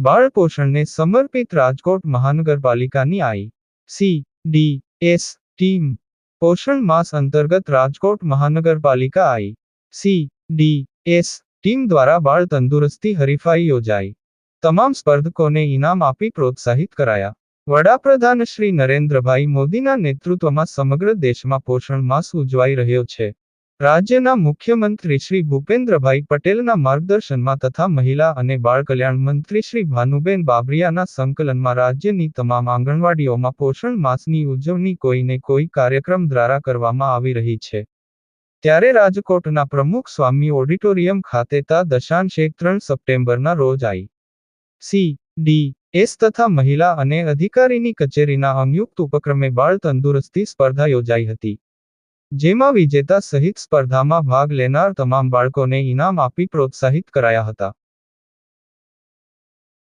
બાળ પોષણને સમર્પિત રાજકોટ મહાનગરપાલિકાની I. C. D. S. Team. પોષણ માસ અંતર્ગત રાજકોટ મહાનગરપાલિકા I. C. D. S. Team દ્વારા બાળ તંદુરસ્તી હરીફાઈ યોજાઈ. તમામ સ્પર્ધકોને ઇનામ આપી પ્રોત્સાહિત કરાયા. વડાપ્રધાન શ્રી નરેન્દ્રભાઈ મોદીના નેતૃત્વમાં સમગ્ર દેશમાં પોષણ માસ ઉજવાઈ રહ્યો છે. રાજ્યના મુખ્યમંત્રી શ્રી ભૂપેન્દ્રભાઈ પટેલના માર્ગદર્શનમાં તથા મહિલા અને બાળ કલ્યાણ મંત્રી શ્રી ભાનુબેન બાબરિયાના સંકલનમાં રાજ્યની તમામ આંગણવાડીઓમાં પોષણ માસની ઉજવણી કોઈને કોઈ કાર્યક્રમ દ્વારા કરવામાં આવી રહી છે. ત્યારે રાજકોટના પ્રમુખ સ્વામી ઓડિટોરિયમ ખાતે તા દશાંશ એક ત્રણ સપ્ટેમ્બરના રોજ આઈ. સી. ડી. એસ તથા મહિલા અને અધિકારીની કચેરીના સંયુક્ત ઉપક્રમે બાળ તંદુરસ્તી સ્પર્ધા યોજાઈ હતી. જેમાં વિજેતા સહિત સ્પર્ધામાં ભાગ લેનાર તમામ બાળકોને ઇનામ આપી પ્રોત્સાહિત કરાયા હતા.